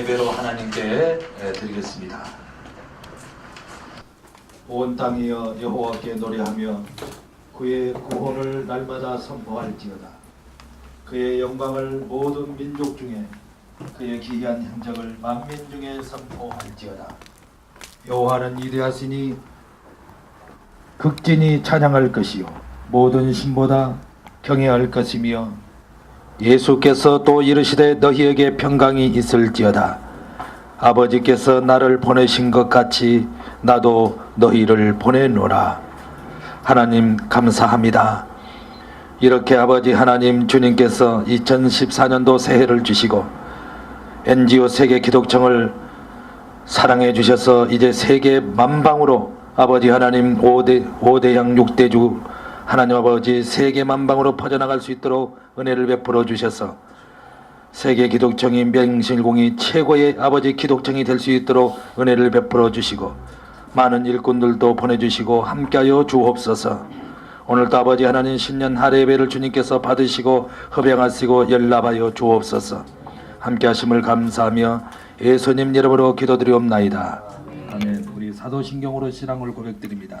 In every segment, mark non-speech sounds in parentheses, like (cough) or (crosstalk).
하례배로 하나님께 예, 드리겠습니다. 온 땅이여 여호와께 노래하며 그의 구원을 날마다 선포할지어다. 그의 영광을 모든 민족 중에 그의 기이한 행적을 만민 중에 선포할지어다. 여호와는 위대하시니 극진히 찬양할 것이요 모든 신보다 경외할 것이며 예수께서 또 이르시되 너희에게 평강이 있을지어다. 아버지께서 나를 보내신 것 같이 나도 너희를 보내노라. 하나님 감사합니다. 이렇게 아버지 하나님 주님께서 2014년도 새해를 주시고 NGO 세계 기독청을 사랑해 주셔서 이제 세계 만방으로 아버지 하나님 5대, 5대양 6대주 하나님 아버지 세계 만방으로 퍼져나갈 수 있도록 은혜를 베풀어 주셔서 세계 기독청이 명실공히 최고의 아버지 기독청이 될 수 있도록 은혜를 베풀어 주시고 많은 일꾼들도 보내주시고 함께하여 주옵소서. 오늘도 아버지 하나님 신년 하례배를 주님께서 받으시고 허병하시고 연락하여 주옵소서. 함께하심을 감사하며 예수님 이름으로 기도드리옵나이다. 아멘. 우리 사도신경으로 신앙을 고백드립니다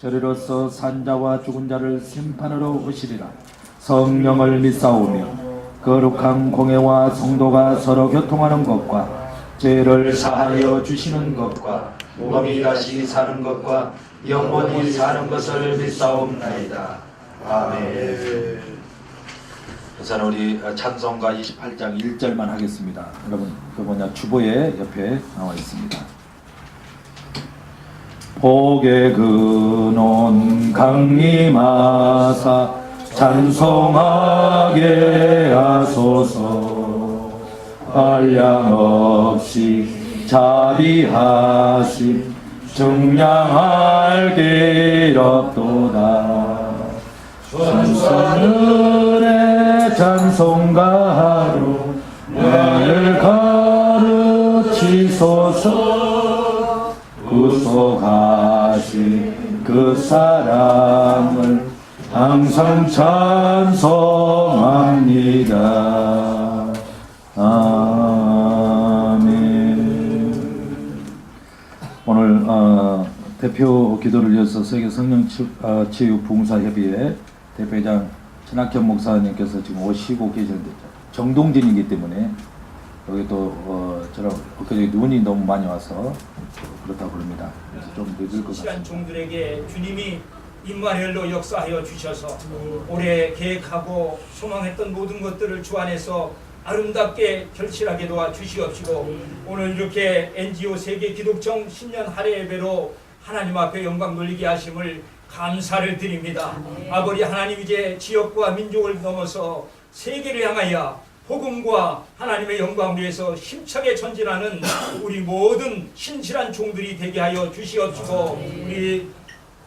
저리로서 산자와 죽은 자를 심판으로 오시리라. 성령을 믿사오며 거룩한 공예와 성도가 서로 교통하는 것과 죄를 사하여 주시는 것과 몸이 다시 사는 것과 영원히 사는 것을 믿사옵나이다. 아멘. 우선 우리 찬송가 28장 1절만 하겠습니다. 여러분 그 뭐냐 주보에 옆에 나와 있습니다 복의 근원 강림하사 찬송하게 하소서. 한량없이 자비하심 증량할 기럽도다. 천사늘의 찬송가로 나를 가르치소서 구속하신 그 사랑을 항상 찬송합니다. 아멘. 오늘 어, 대표 기도를 위해서 세계 성령 치- 어, 치유 부흥사 협의회 대표장 신학현 목사님께서 지금 오시고 계시는데 정동진이기 때문에 여기 또 어, 저랑 엊그제 눈이 너무 많이 와서 그렇다고 그럽니다. 그래서 좀 늦을 것 시간 같습니다. 종들에게 주님이 임마누엘로 역사하여 주셔서 올해 계획하고 소망했던 모든 것들을 주 안에서 아름답게 결실하게 도와 주시옵시고 오늘 이렇게 NGO 세계 기독청 신년 할애 예배로 하나님 앞에 영광 돌리게 하심을 감사를 드립니다. 아버지 하나님 이제 지역과 민족을 넘어서 세계를 향하여 복음과 하나님의 영광을 위해서 힘차게 전진하는 우리 모든 신실한 종들이 되게 하여 주시옵시고 우리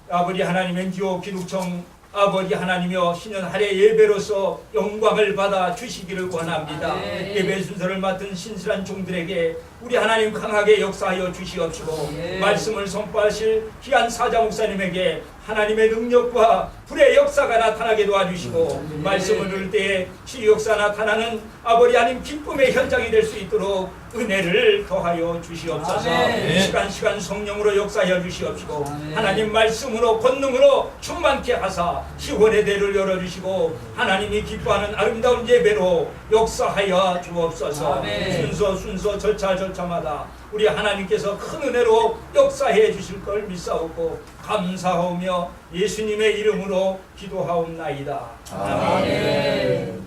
아버지 하나님 NGO 기독청 아버지 하나님여 신년 할애 예배로서 영광을 받아 주시기를 원합니다. 예배 순서를 맡은 신실한 종들에게 우리 하나님 강하게 역사하여 주시옵시고 말씀을 선포하실 귀한 사자 목사님에게 하나님의 능력과 불의 역사가 나타나게 도와주시고 말씀을 들을 때에 치유 역사 나타나는 아버지 하나님 기쁨의 현장이 될 수 있도록 은혜를 더하여 주시옵소서 아멘. 시간 시간 성령으로 역사하여 주시옵시고 하나님 말씀으로 권능으로 충만케 하사 시원의 대를 열어주시고 하나님이 기뻐하는 아름다운 예배로 역사하여 주옵소서 아멘. 순서 순서 절차 절차마다 우리 하나님께서 큰 은혜로 역사해 주실 걸 믿사옵고 감사하며 예수님의 이름으로 기도하옵나이다 아멘.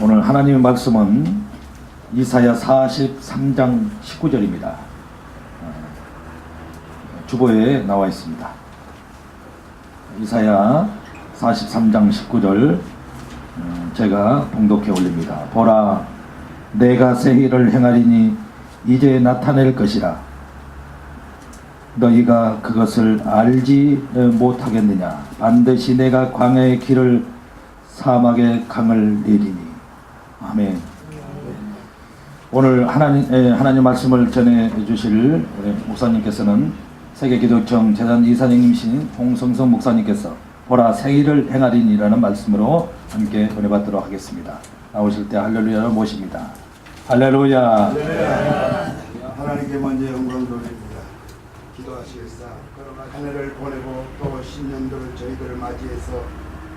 오늘 하나님의 말씀은 이사야 43장 19절입니다. 주보에 나와 있습니다. 이사야 43장 19절 음, 제가 봉독해 올립니다. 보라 내가 새 일을 행하리니 이제 나타낼 것이라 너희가 그것을 알지 못하겠느냐 반드시 내가 광야의 길을 사막의 강을 내리니 아멘 오늘 하나님 에, 하나님 말씀을 전해 주실 에, 목사님께서는 세계기독청 재단 이사장님이신 홍성성 목사님께서 보라 생일을 행하리니라는 말씀으로 함께 은혜받도록 하겠습니다. 나오실 때 할렐루야를 모십니다. 할렐루야. 하나님께 먼저 영광 돌립니다. 기도하시겠사. 한 해를 보내고 또 신년도를 저희들을 맞이해서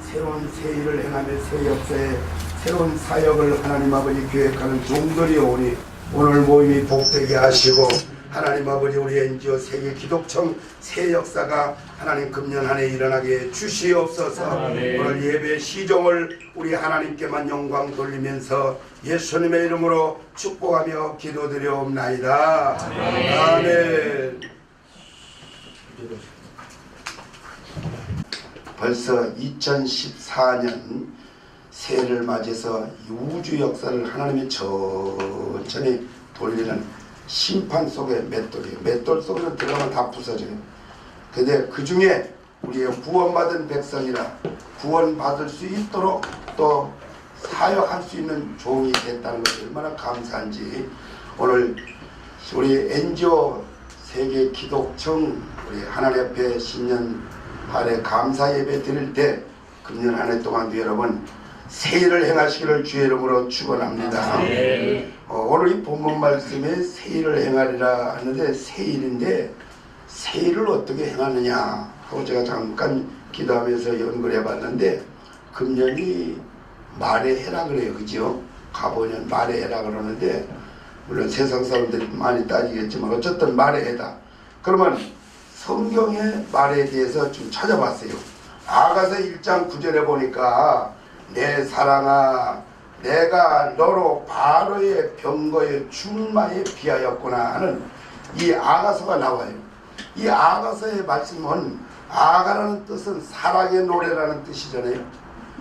새로운 새 일을 행하며 새 역사에 새로운 사역을 하나님 아버지 계획하는 종들이 오니 오늘 모임이 복되게 하시고 하나님 아버지 우리 NGO 세계 기독청 새 역사가 하나님 금년 한해 일어나게 주시옵소서 오늘 예배 시종을 우리 하나님께만 영광 돌리면서 예수님의 이름으로 축복하며 기도드려옵나이다 아멘 벌써 2014년 새해를 맞이해서 이 우주 역사를 하나님이 천천히 돌리는 심판 속의 맷돌이에요. 맷돌 속으로 들어가면 다 부서져요. 근데 그 중에 우리의 구원받은 백성이라 구원받을 수 있도록 또 사역할 수 있는 종이 됐다는 것이 얼마나 감사한지 오늘 우리 NGO 세계 기독청 우리 하나님 앞에 신년 할애 감사 예배 드릴 때 금년 한 해 동안도 여러분 세일을 행하시기를 주의 이름으로 축원합니다. 어, 오늘 이 본문 말씀에 세일을 행하리라 하는데 세일인데 세일을 어떻게 행하느냐 하고 제가 잠깐 기도하면서 연구를 해봤는데 금년이 말의 해라 그래요 그죠? 가보년 말의 해라 그러는데 물론 세상 사람들이 많이 따지겠지만 어쨌든 말의 해다 그러면 성경의 말에 대해서 좀 찾아봤어요 아가서 1장 9절에 보니까 내 사랑아 내가 너로 바로의 병거의 출마에 비하였구나 하는 이 아가서가 나와요. 이 아가서의 말씀은 아가라는 뜻은 사랑의 노래라는 뜻이잖아요.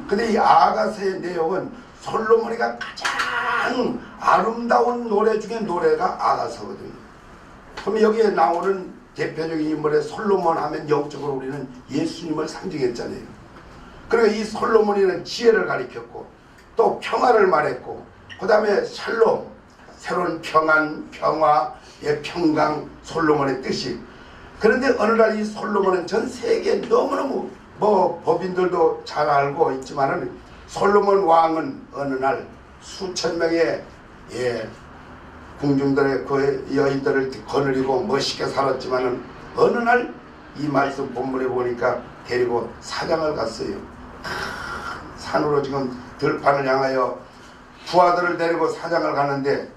근데 이 아가서의 내용은 솔로몬이가 가장 아름다운 노래 중에 노래가 아가서거든요. 그럼 여기에 나오는 대표적인 인물의 솔로몬 하면 영적으로 우리는 예수님을 상징했잖아요. 그리고 이 솔로몬이는 지혜를 가리켰고 또 평화를 말했고 그 다음에 샬롬 새로운 평안 평화의 평강 솔로몬의 뜻이 그런데 어느 날 이 솔로몬은 전 세계 너무너무 뭐 법인들도 잘 알고 있지만은 솔로몬 왕은 어느 날 수천 명의 예 궁중들의 그 여인들을 거느리고 멋있게 살았지만은 어느 날 이 말씀 본문에 보니까 데리고 사냥을 갔어요. 산으로 지금 들판을 향하여 부하들을 데리고 사냥을 가는데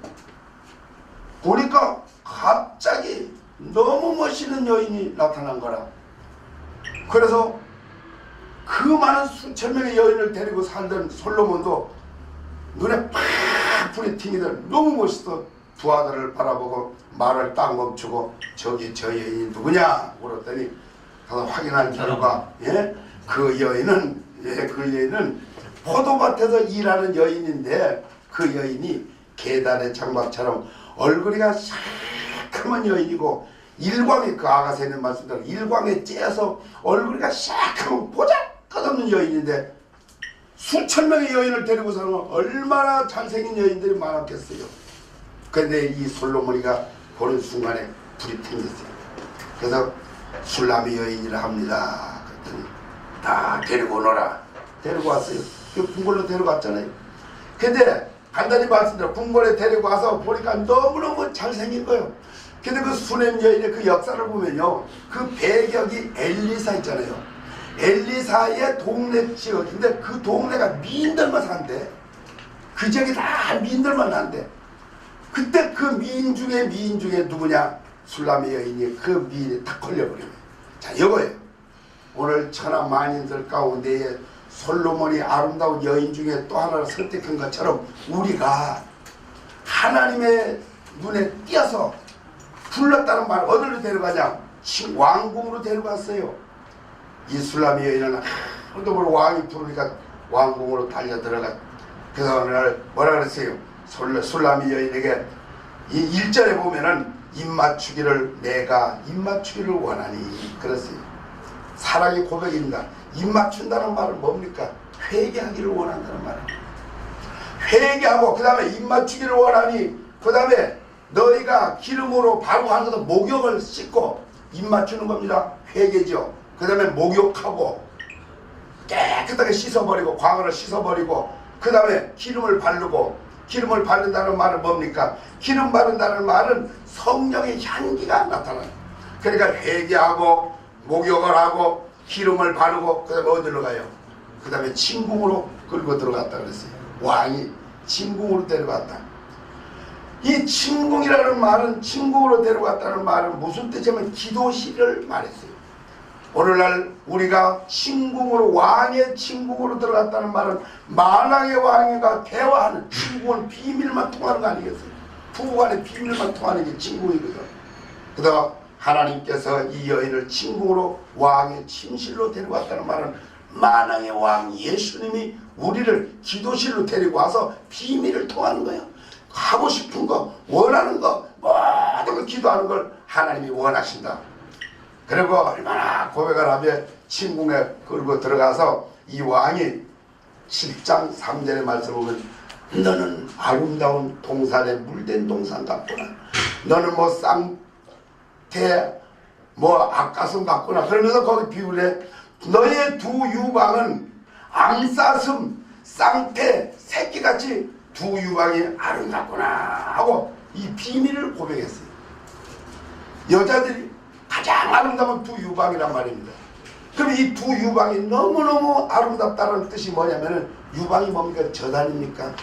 보니까 갑자기 너무 멋있는 여인이 나타난 거라. 그래서 그 많은 수천 명의 여인을 데리고 살던 솔로몬도 눈에 팍 불이 튕기들 너무 멋있어 부하들을 바라보고 말을 딱 멈추고 저기 저 여인이 누구냐 물었더니 가서 확인한 결과 예? 그 여인은 예, 그 여인은 포도밭에서 일하는 여인인데 그 여인이 계단의 장막처럼 얼굴이가 새 카만 여인이고 일광에 그 아가서 있는 말씀대로 일광에 쬐서 얼굴이가 새카만 보잘 것 없는 여인인데 수천 명의 여인을 데리고 살면 얼마나 잘생긴 여인들이 많았겠어요. 근데 이 솔로몬이가 보는 순간에 불이 튕겼어요. 그래서 술람이 여인이라 합니다. 그랬더니 다 데리고 오너라. 데리고 왔어요. 그 궁궐로 데려갔잖아요. 근데 간단히 말씀드려 궁궐에 데리고 와서 보니까 너무너무 잘생긴 거예요. 근데 그 수냄 여인의 그 역사를 보면요. 그 배경이 엘리사 있잖아요. 엘리사의 동네 지역인데 그 동네가 미인들만 산대. 그 지역이 다 미인들만 난대. 그때 그 미인 중에 미인 중에 누구냐? 술람의 여인이 그 미인이 딱 걸려버려요. 자, 이거예요. 오늘 천하 만인들 가운데에 솔로몬이 아름다운 여인 중에 또 하나를 선택한 것처럼 우리가 하나님의 눈에 띄어서 불렀다는 말 어디로 데려가냐? 시- 왕궁으로 데려갔어요. 이 술람의 여인은 아무도 모르고 왕이 부르니까 왕궁으로 달려 들어가. 그래서 어느 날 뭐라 그랬어요? 솔- 술라미 여인에게 이 1절에 보면은 입맞추기를 내가 입맞추기를 원하니 그랬어요. 사랑의 고백입니다. 입맞춘다는 말은 뭡니까? 회개하기를 원한다는 말입니다. 회개하고 그 다음에 입맞추기를 원하니 그 다음에 너희가 기름으로 바로 하면서 목욕을 씻고 입 맞추는 겁니다. 회개죠. 그 다음에 목욕하고 깨끗하게 씻어버리고 광어를 씻어버리고 그 다음에 기름을 바르고 기름을 바른다는 말은 뭡니까? 기름 바른다는 말은 성령의 향기가 나타나요. 그러니까 회개하고 목욕을 하고 기름을 바르고 그 다음에 어디로 가요? 그 다음에 침궁으로 끌고 들어갔다 그랬어요. 왕이 침궁으로 데려갔다. 이 침궁이라는 말은 침궁으로 데려갔다는 말은 무슨 뜻이냐면 기도실을 말했어요. 오늘날 우리가 침궁으로 왕의 침궁으로 들어갔다는 말은 만왕의 왕과 대화하는 침궁은 비밀만 통하는 거 아니겠어요? 부부간의 비밀만 통하는 게 침궁이거든. 그래서 하나님께서 이 여인을 침궁으로 왕의 침실로 데려갔다는 말은 만왕의 왕 예수님이 우리를 기도실로 데리고 와서 비밀을 통하는 거예요. 하고 싶은 거, 원하는 거, 모든 걸 기도하는 걸 하나님이 원하신다. 그리고 얼마나 고백을 하며 침궁에 끌고 들어가서 이 왕이 7장 3절의 말씀을 보면 너는 아름다운 동산에 물된 동산 같구나. 너는 뭐 쌍태 뭐 아까슴 같구나. 그러면서 거기 비유를 해. 너의 두 유방은 암사슴 쌍태 새끼같이 두 유방이 아름답구나 하고 이 비밀을 고백했어요. 여자들이 가장 아름다운 두 유방이란 말입니다. 그럼 이 두 유방이 너무너무 아름답다는 뜻이 뭐냐면은 유방이 뭡니까? 젖 아닙니까?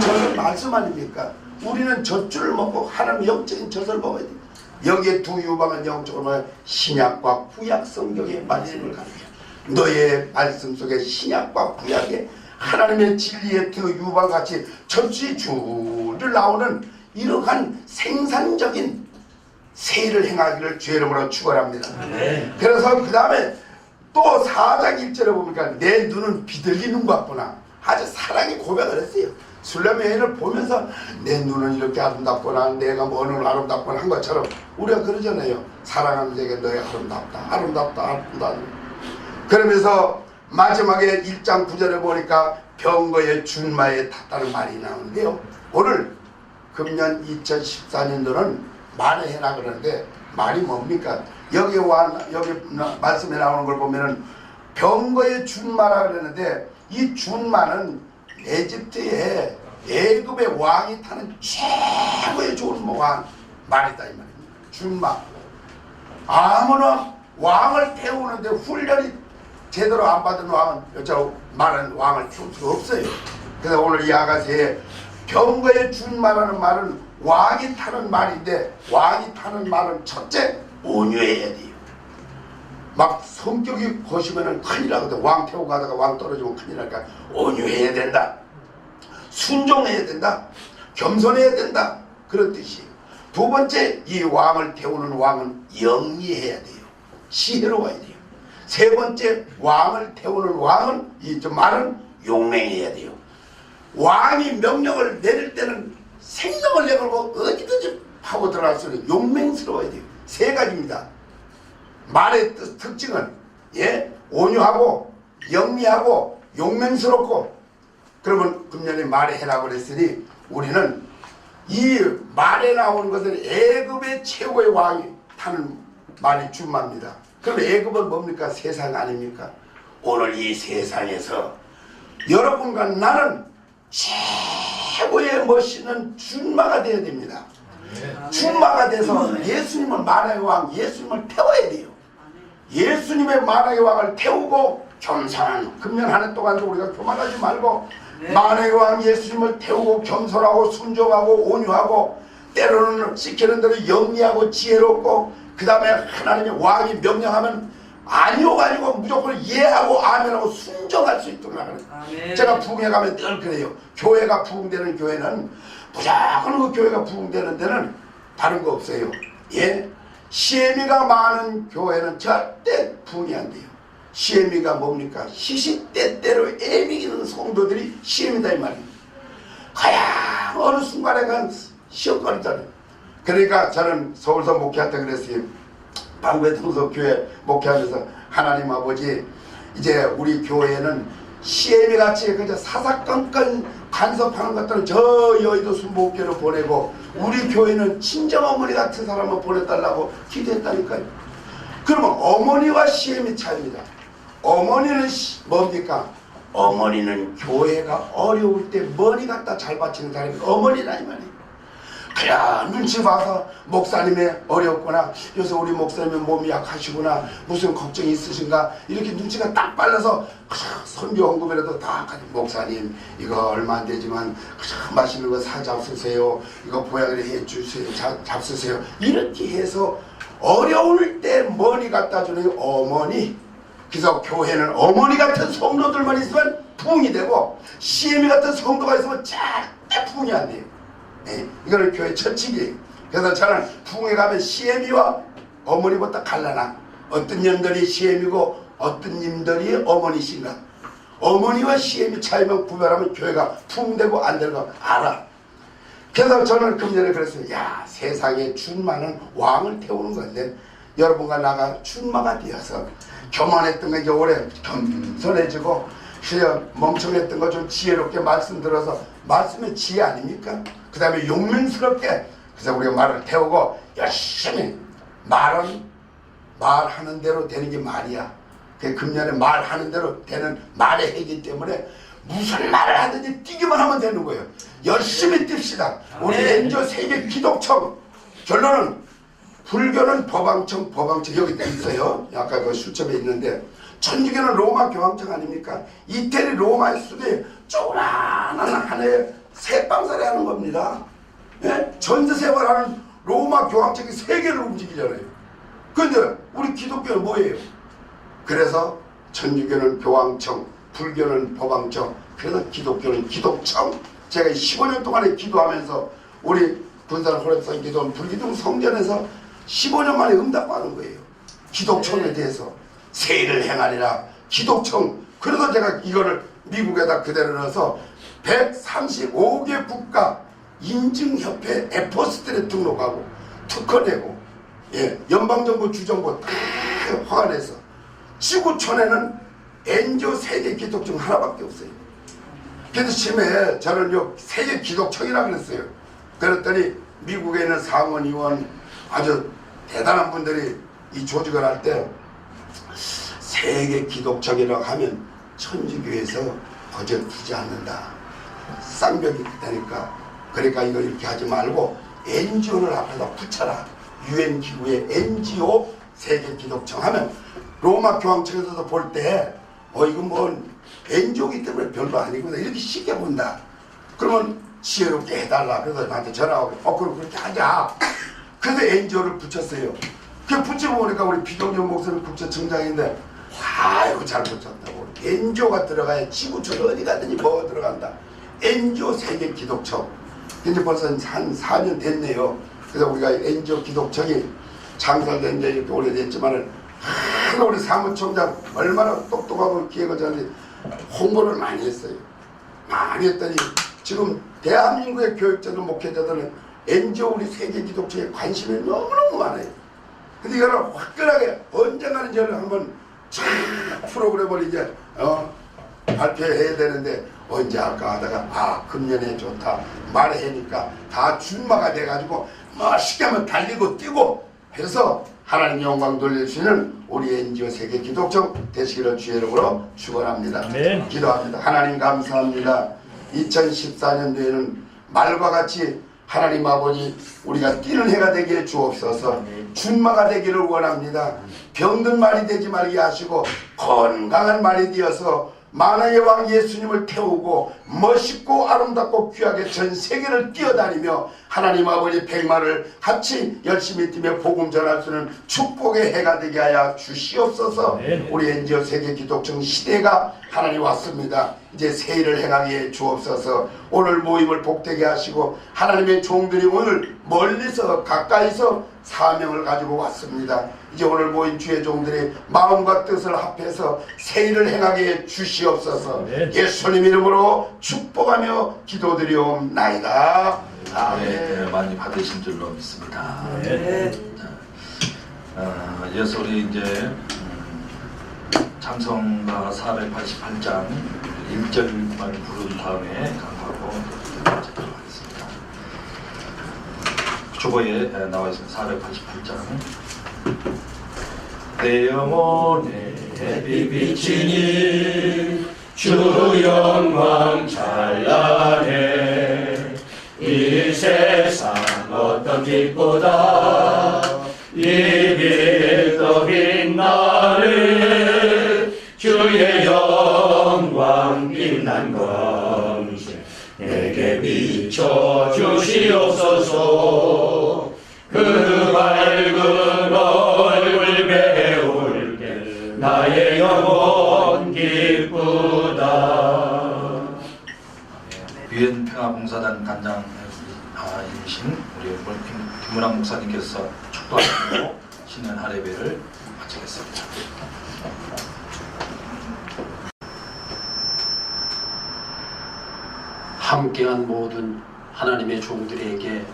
젖은 말씀 아닙니까? 우리는 젖줄을 먹고 하나님 영적인 젖을 먹어야 돼요. 여기에 두 유방은 영적으로 신약과 구약 성경의 말씀을 가르쳐요. 너의 말씀 속에 신약과 구약의 하나님의 진리의 두 유방같이 젖이 줄을 나오는 이러한 생산적인 세일을 행하기를 죄 이름으로 축원합니다. 그래서 그 다음에 또 4장 1절에 보니까 내 눈은 비둘기 눈 같구나. 아주 사랑의 고백을 했어요. 술래미 여인을 보면서 내 눈은 이렇게 아름답구나. 내가 뭐는 아름답구나 한 것처럼 우리가 그러잖아요. 사랑하는 자에게 너희 아름답다. 아름답다. 아름답다. 그러면서 마지막에 1장 9절에 보니까 병거의 준마에 탔다는 말이 나오는데요. 오늘 금년 2014년도는 말을 해라 그러는데 말이 뭡니까? 여기 와 여기 나- 말씀에 나오는 걸 보면은 병거의 준마라 그러는데 이 준마는 에집트의 애굽의 왕이 타는 최고의 좋은 왕 말이다 이 말입니다. 준마. 아무나 왕을 태우는데 훈련이 제대로 안 받은 왕은 저 말은 왕을 태울 수가 없어요. 그래서 오늘 이 아가씨의 병거에 준 말하는 말은 왕이 타는 말인데 왕이 타는 말은 첫째 온유해야 돼요. 막 성격이 거시면은 큰일 나거든. 왕 태우고 가다가 왕 떨어지면 큰일 나니까 온유해야 된다. 순종해야 된다. 겸손해야 된다. 그런 뜻이에요. 두 번째 이 왕을 태우는 왕은 영리해야 돼요. 지혜로워야 돼요. 세 번째 왕을 태우는 왕은 이저 말은 용맹해야 돼요. 왕이 명령을 내릴 때는 생명을 내걸고 어디든지 하고 들어갈 수 있는 용맹스러워야 돼요. 세 가지입니다. 말의 뜻, 특징은 예 온유하고 영리하고 용맹스럽고 그러면 금년에 말에 해라고 그랬으니 우리는 이 말에 나오는 것은 애굽의 최고의 왕이 타는 말이 준마입니다. 그럼 애굽은 뭡니까? 세상 아닙니까? 오늘 이 세상에서 여러분과 나는 최고의 멋있는 준마가 되어야 됩니다. 준마가 돼서 예수님을 만화의 왕, 예수님을 태워야 돼요. 예수님의 만화의 왕을 태우고 겸손한 금년 한 해 동안도 우리가 교만하지 말고 만화의 왕 예수님을 태우고 겸손하고 순종하고 온유하고 때로는 시키는 대로 영리하고 지혜롭고 그 다음에 하나님의 왕이 명령하면 아니오가 아니고 무조건 예하고 아멘하고 순종할 수 있도록 하는. 제가 부흥회 가면 늘 그래요. 교회가 부흥되는 교회는 무조건 그 교회가 부흥되는 데는 다른 거 없어요. 예? 시애미가 많은 교회는 절대 부흥이 안 돼요. 시애미가 뭡니까? 시시때때로 애미기는 성도들이 시애미다 이 말입니다. 어느 순간에 그냥 시험거리잖아요. 그러니까 저는 서울서 목회할 때 그랬어요. 방배동서 교회 목회하면서 하나님 아버지 이제 우리 교회는 시애미 같이 그저 사사건건 간섭하는 것들은 저 여의도 순복교로 보내고 우리 교회는 친정어머니 같은 사람을 보내달라고 기도했다니까요. 그러면 어머니와 시애미 차이입니다. 어머니는 시- 뭡니까? 어머니는 교회가 어려울 때 머리 갖다 잘 바치는 사람이 어머니라 이 말이에요. 그냥 눈치 봐서 목사님이 어렵구나. 요새 우리 목사님이 몸이 약하시구나. 무슨 걱정이 있으신가? 이렇게 눈치가 딱 빨라서 선교 헌금이라도 다 가지고 목사님 이거 얼마 안 되지만 맛있는 거 사 잡수세요. 이거 보약을 해 주세요. 자- 잡수세요. 이렇게 해서 어려울 때 머리 갖다 주는 어머니 그래서 교회는 어머니 같은 성도들만 있으면 부흥이 되고 CM이 같은 성도가 있으면 절대 부흥이 안 돼요. 예, 이거는 교회 철칙이에요. 그래서 저는 부흥에 가면 CM이와 어머니부터 갈라나 어떤 님들이 CM이고 어떤 님들이 어머니신가 어머니와 CM이 차이만 구별하면 교회가 부흥되고 안 되는 거 알아. 그래서 저는 금년에 그랬어요. 야 세상에 준마는 왕을 태우는 건데 여러분과 나가 준마가 되어서 교만했던 거 이제 올해 겸손해지고 그냥 멍청했던 거 좀 지혜롭게 말씀 들어서 말씀의 지혜 아닙니까? 그 다음에 용맹스럽게 그래서 우리가 말을 태우고 열심히 말은 말하는 대로 되는 게 말이야. 그 금년에 말하는 대로 되는 말의 해이기 때문에 무슨 말을 하든지 뛰기만 하면 되는 거예요. 열심히 뜁시다. 우리 엔조 세계 기독청 결론은 불교는 법왕청 법왕청 여기 있어요. 아까 그 수첩에 있는데 천주교는 로마 교황청 아닙니까? 이태리 로마의 수도에 쪼그라한 하나의 새빵살이 하는 겁니다. 예? 전세 생활하는 로마 교황청이 세계를 움직이잖아요. 근데 우리 기독교는 뭐예요? 그래서 천주교는 교황청, 불교는 법왕청, 그래서 기독교는 기독청. 제가 15년 동안에 기도하면서 우리 군산 호랩산 기도원 불기둥 성전에서 15년 만에 응답받은 거예요. 기독청에 대해서 세일을 행하리라. 기독청. 그래서 제가 이거를 미국에다 그대로 넣어서 135개 국가 인증협회 에포스트에 등록하고 특허 내고 예, 연방정부 주정부 다 허가내서 지구촌에는 엔조 세계 기독청 하나밖에 없어요. 그래서 처음에 저는 요 세계 기독청이라 그랬어요. 그랬더니 미국에 있는 상원 의원 아주 대단한 분들이 이 조직을 할때 세계 기독청이라고 하면 천주교에서 거저뛰지 않는다. 쌍벽이 되니까 그러니까 이거 이렇게 하지 말고 NGO를 앞에다 붙여라. 유엔 기구의 NGO 세계 기독청 하면 로마 교황청에서도 볼 때 어 이건 뭐 NGO기 때문에 별거 아니구나 이렇게 쉽게 본다. 그러면 지혜롭게 해달라. 그래서 나한테 전화하고 어 그럼 그렇게 하자. 그래서 NGO를 붙였어요. 그 붙이고 보니까 우리 비동영 목사님 국제 청장인데 아이고 잘 붙였다고. NGO가 들어가야 지구촌 어디 가든지 뭐 들어간다. NGO 세계 기독청. 이제 벌써 한 4년 됐네요. 그래서 우리가 NGO 기독청이 창설된 지 이렇게 오래됐지만은 하, 우리 사무총장 얼마나 똑똑하고 기획을 잘하는지 홍보를 많이 했어요. 많이 했더니 지금 대한민국의 교육자들 목회자들은 NGO 우리 세계 기독교에 관심이 너무너무 많아요. 근데 이거를 화끈하게 언젠가는 저를 한번 쫙 프로그램을 이제 어, 발표해야 되는데 언제 할까 하다가 아 금년에 좋다 말해니까 다 준마가 돼가지고 멋있게 한번 달리고 뛰고 해서 하나님 영광 돌릴 수 있는 우리 NGO 세계 기독청 되시기를 주의 이름으로 축원합니다. 기도합니다. 하나님 감사합니다. 2014년도에는 말과 같이 하나님 아버지 우리가 뛰는 해가 되게 주옵소서 준마가 되기를 원합니다. 병든 말이 되지 말게 하시고 건강한 말이 되어서 만화의 왕 예수님을 태우고 멋있고 아름답고 귀하게 전 세계를 뛰어다니며 하나님 아버지 백마를 같이 열심히 뛰며 복음 전할 수 있는 축복의 해가 되게 하여 주시옵소서 아멘. 우리 엔지오 세계 기독청 시대가 하나님 왔습니다. 이제 세일을 행하게 주옵소서 오늘 모임을 복되게 하시고 하나님의 종들이 오늘 멀리서 가까이서 사명을 가지고 왔습니다. 이제 오늘 모인 주의 종들이 마음과 뜻을 합해서 세일을 행하게 주시옵소서 아멘. 예수님 이름으로 축복하며 기도드리옵나이다. 네, 아멘. 많이 받으신 줄로 믿습니다. 네. 어, 이어서 우리 이제 음, 찬송가 488장 1절만 부른 다음에 강하고 하도록 하겠습니다. 주보에 에, 나와 있습니다. 488장 내 영혼에 햇빛 비치니 주 영광 찬란해. 이 세상 어떤 빛보다 이 빛도 빛나는 주의 영광 빛난 광채 내게 비춰 주시옵소서 사단 단장 아, 이신 우리 김- 김문학 목사님께서 축도하시고 (coughs) 신년 하례배를 마치겠습니다. 함께한 모든 하나님의 종들에게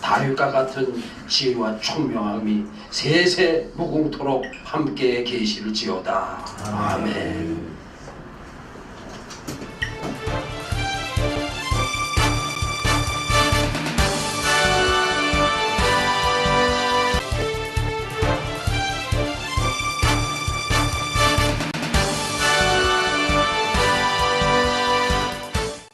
다윗과 같은 지혜와 총명함이 세세 무궁토록 함께 계실지어다. 아멘.